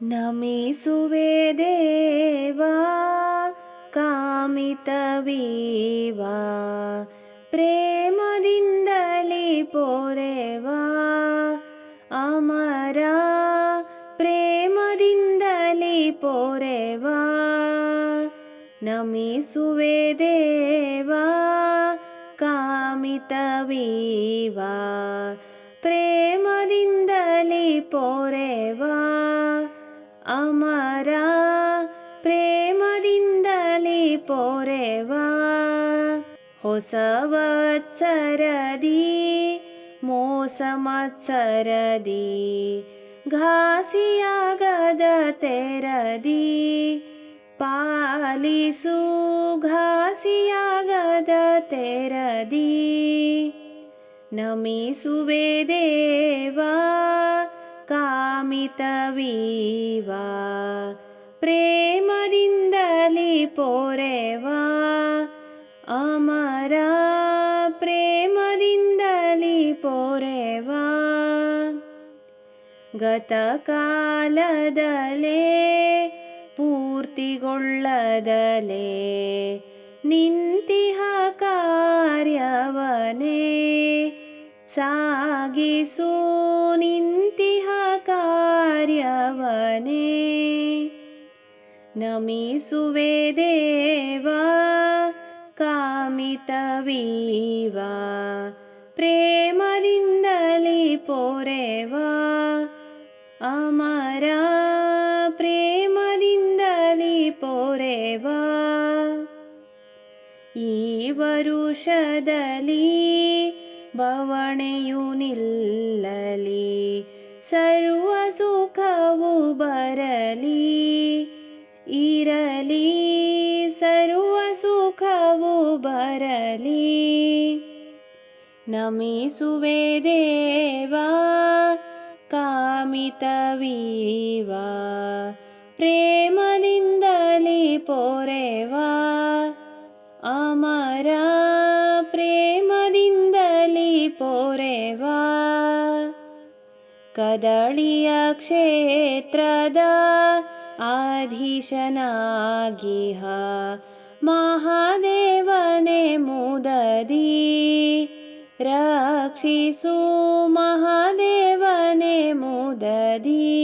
നമേസുവേ ദേവാ കാമിതവീവാ പ്രേമദിന്ദലി പോരെവാ അമര പ്രേമദിന്ദലി പോരെവാ നമേസുവേ ദേവാ കാമിതവീവാ പ്രേമദിന്ദലി പോരെവാ ಅಮರ ಪ್ರೇಮದಿಂದಲೇ ಪೋರೆವಾ. ಹೊಸ ವತ್ಸರದಿ ಮೋಸ ಮತ್ಸರದಿ ಘಾಸಿಯಾಗದ ತೆರದಿ. ಪಾಲಿಸು ಘಾಸಿಯಾಗದ ತೆರದಿ. ನಮಿಸುವೆ ದೇವಾ. ಕಾಮಿತವೀವಾ ಪ್ರೇಮದಿಂದಲಿ ಪೋರೆವಾ ಅಮರ ಪ್ರೇಮದಿಂದಲಿ ಪೋರೆವಾ. ಗತಕಾಲದಲೇ ಪೂರ್ತಿಗೊಳ್ಳದಲೇ ನಿಂತಿಹ ಕಾರ್ಯವನೇ. ಸಾಗಿಸು ನಿಂತಿಹ ಕಾರ್ಯವನೇ. ನಮಿಸುವೆ ದೇವ ಕಾಮಿತವೀವ. ಪ್ರೇಮದಿಂದಲಿ ಪೋರೆವಾ. ಅಮರ ಪ್ರೇಮದಿಂದಲಿ ಪೋರೆವಾ. ಈ ವರುಷದಲ್ಲಿ ಬವಣೆಯು ನಿಲ್ಲಲಿ ಸರ್ವ ಸುಖವು ಬರಲಿ. ಇರಲಿ ಸರ್ವ ಸುಖವು ಬರಲಿ. ನಮಿಸುವೆ ದೇವಾ ಕಾಮಿತವೀವಾ ಪ್ರೇಮದಿಂದಲಿ ಪೋರೆವಾ. ಪೋರೆವಾ ಕದಳಿಯ ಕ್ಷೇತ್ರದ ಆಧೀಶನಾಗಿಹ ಮಹಾದೇವನೇ ಮುದದಿ ರಕ್ಷಿಸು ಮಹಾದೇವನೇ ಮುದದಿ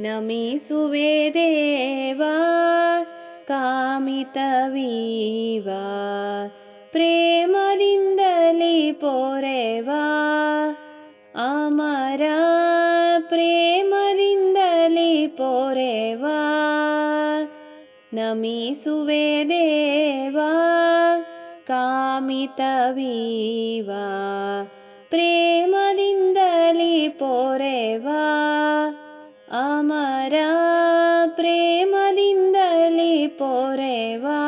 ನಮಿಸುವೆ ದೇವಾ ಕಾಮಿತವೀವಾ ಪ್ರೇಮದಿಂದಲಿ ಪೋರೆವಾ ಅಮರ ಪ್ರೇಮದಿಂದಲಿ ಪೋರೆವಾ ನಮಿಸುವೆ ದೇವಾ ಕಾಮಿತವೀವಾ ಪ್ರೇಮದಿಂದಲಿ ಪೋರೆವಾ ಅಮರ ಪ್ರೇಮದಿಂದಲಿ ಪೋರೆವಾ